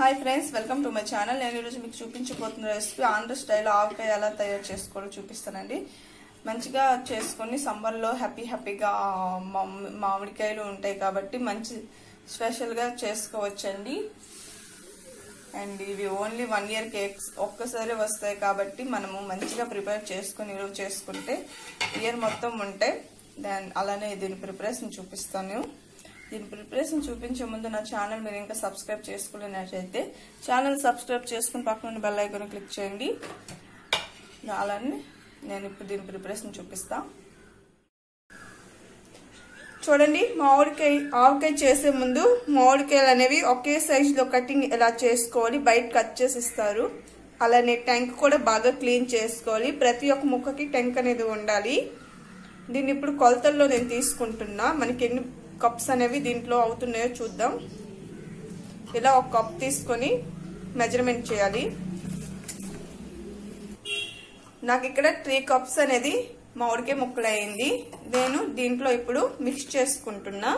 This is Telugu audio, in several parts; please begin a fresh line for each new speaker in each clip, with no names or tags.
Hi friends welcome to my channel నేను ఈరోజు మీకు చూపించబోతున్న రెసిపీ ఆంధ్ర స్టైల్లో ఆవకాయ ఎలా తయారు చేసుకోవాలో చూపిస్తానండి. మంచిగా చేసుకొని సమ్మర్లో హ్యాపీ హ్యాపీగా మామిడికాయలు ఉంటాయి కాబట్టి మంచి స్పెషల్గా చేసుకోవచ్చండి. అండ్ ఇవి ఓన్లీ వన్ ఇయర్ కేక్స్ ఒక్కసారి వస్తాయి కాబట్టి మనము మంచిగా ప్రిపేర్ చేసుకుని నిలువ చేసుకుంటే ఇయర్ మొత్తం ఉంటే దాని అలానే దీని ప్రిపరేషన్ చూపిస్తాను. దీని ప్రిపరేషన్ చూపించే ముందు నా ఛానల్ మీరు ఇంకా సబ్స్క్రైబ్ చేసుకోలేనట్లయితే ఛానల్ సబ్స్క్రైబ్ చేసుకుని పక్కన బెల్ ఐకాన్ క్లిక్ చేయండి. అలానే నేను ఇప్పుడు దీని ప్రిపరేషన్ చూపిస్తా. చూడండి మామిడికాయ ఆవకాయ చేసే ముందు మామిడికాయలు అనేవి ఒకే సైజులో కటింగ్ ఎలా చేసుకోవాలి బయట కట్ చేసి ఇస్తారు. అలానే ట్యాంక్ కూడా బాగా క్లీన్ చేసుకోవాలి. ప్రతి ఒక్క ముక్కకి ట్యాంక్ అనేది ఉండాలి. దీన్ని ఇప్పుడు కొలతల్లో నేను తీసుకుంటున్నా. మనకి ఎన్ని కప్స్ అనేవి దీంట్లో అవుతున్నాయో చూద్దాం. ఇలా ఒక కప్ తీసుకొని మెజర్మెంట్ చేయాలి. నాకు ఇక్కడ త్రీ కప్స్ అనేది మామిడికాయ ముక్కలు అయింది నేను దీంట్లో ఇప్పుడు మిక్స్ చేసుకుంటున్నా.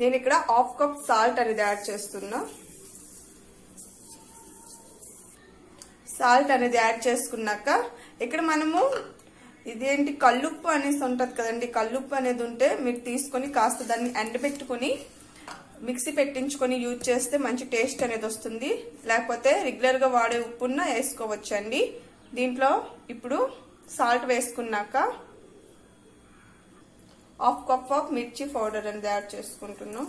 నేను ఇక్కడ హాఫ్ కప్ సాల్ట్ అనేది యాడ్ చేస్తున్నా. సాల్ట్ అనేది యాడ్ చేసుకున్నాక ఇక్కడ మనము ఇదేంటి కల్లుప్పు అనేసి ఉంటుంది కదండి. కల్లుప్పు అనేది ఉంటే మీరు తీసుకొని కాస్త దాన్ని ఎండబెట్టుకుని మిక్సీ పెట్టించుకొని యూజ్ చేస్తే మంచి టేస్ట్ అనేది వస్తుంది. లేకపోతే రెగ్యులర్గా వాడే ఉప్పున్న వేసుకోవచ్చండి. దీంట్లో ఇప్పుడు సాల్ట్ వేసుకున్నాక half cup of mirchi powder అనేది యాడ్ చేసుకుంటున్నాం.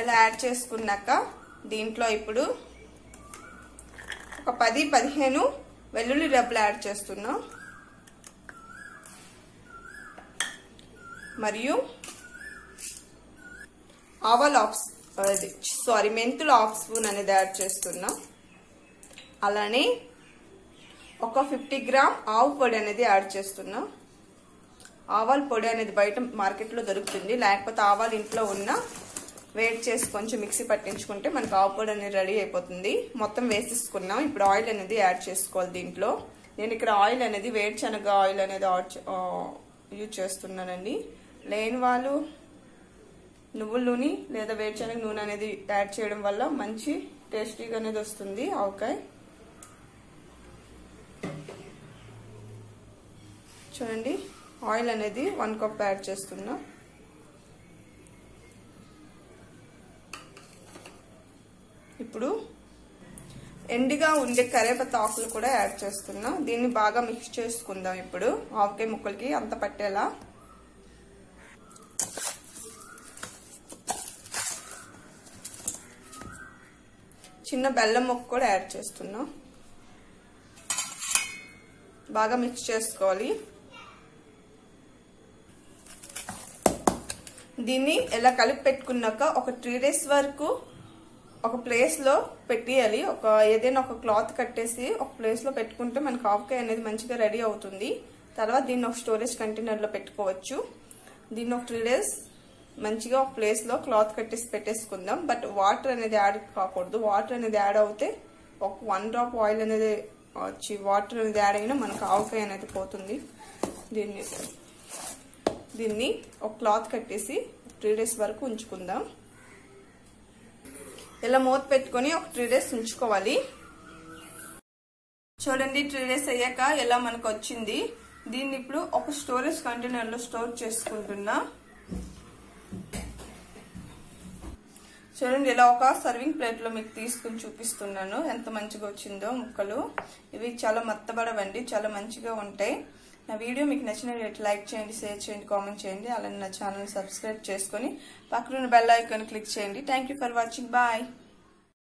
ఇలా యాడ్ చేసుకున్నాక దీంట్లో ఇప్పుడు ఒక పది పదిహేను వెల్లుల్లి డబ్బులు యాడ్ చేస్తున్నాం. మరియు ఆవల్ ఆఫ్ అది సారీ మెంతులు హాఫ్ స్పూన్ అనేది యాడ్ చేస్తున్నాం. అలానే ఒక ఫిఫ్టీ గ్రామ్ ఆవు పొడి అనేది యాడ్ చేస్తున్నాం. ఆవాల పొడి అనేది బయట మార్కెట్లో దొరుకుతుంది. లేకపోతే ఆవాలు ఇంట్లో ఉన్న వేడి చేసి కొంచెం మిక్సీ పట్టించుకుంటే మనకు ఆవు పొడి అనేది రెడీ అయిపోతుంది. మొత్తం వేసేసుకున్నాం. ఇప్పుడు ఆయిల్ అనేది యాడ్ చేసుకోవాలి దీంట్లో. నేను ఇక్కడ ఆయిల్ అనేది వేడిశనగ ఆయిల్ అనేది యూజ్ చేస్తున్నానండి. లేని వాళ్ళు నువ్వుల నూనె లేదా వేడిశనగ నూనె అనేది యాడ్ చేయడం వల్ల మంచి టేస్టీగా అనేది వస్తుంది ఆవకాయ. చూడండి. ఆయిల్ అనేది వన్ కప్ యాడ్ చేస్తున్నా. ఇప్పుడు ఎండిగా ఉండే కరేపత్త ఆకులు కూడా యాడ్ చేస్తున్నా. దీన్ని బాగా మిక్స్ చేసుకుందాం ఇప్పుడు. ఆవకాయ ముక్కలకి అంత పట్టేలా. చిన్న బెల్లం ముక్క కూడా యాడ్ చేస్తున్నా. బాగా మిక్స్ చేసుకోవాలి. దీన్ని ఇలా కలిపి పెట్టుకున్నాక ఒక త్రీ డేస్ వరకు ఒక ప్లేస్లో పెట్టేయాలి. ఒక ఏదైనా ఒక క్లాత్ కట్టేసి ఒక ప్లేస్లో పెట్టుకుంటే మనకు ఆవకాయ అనేది మంచిగా రెడీ అవుతుంది. తర్వాత దీన్ని ఒక స్టోరేజ్ కంటైనర్లో పెట్టుకోవచ్చు. దీన్ని ఒక త్రీ డేస్ మంచిగా ఒక ప్లేస్లో క్లాత్ కట్టేసి పెట్టేసుకుందాం. బట్ వాటర్ అనేది యాడ్ కాకూడదు. వాటర్ అనేది యాడ్ అవుతే ఒక వన్ డ్రాప్ ఆయిల్ అనేది వచ్చి వాటర్ అనేది యాడ్ అయినా మనకు ఆవకాయ అనేది పోతుంది. దీన్ని దీన్ని ఒక క్లాత్ కట్టేసి త్రీ డేస్ వరకు ఉంచుకుందాం. ఇలా మూత పెట్టుకొని ఒక త్రీ డేస్ ఉంచుకోవాలి. చూడండి త్రీ డేస్ అయ్యాక ఎలా మనకు వచ్చింది? దీన్ని ఇప్పుడు ఒక స్టోరేజ్ కంటైనర్లో స్టోర్ చేసుకుంటున్నా. చూడండి ఇలా ఒక సర్వింగ్ ప్లేట్లో మీకు తీసుకుని చూపిస్తున్నాను. ఎంత మంచిగా వచ్చిందో ముక్కలు. ఇవి చాలా మెత్తబడవండి చాలా మంచిగా ఉంటాయి. నా వీడియో మీకు నచ్చినట్లయితే లైక్ చేయండి షేర్ చేయండి కామెంట్ చేయండి అలానే నా ఛానల్ సబ్స్క్రైబ్ చేసుకొని పక్కన బెల్ ఐకాన్ క్లిక్ చేయండి. Thank for watching bye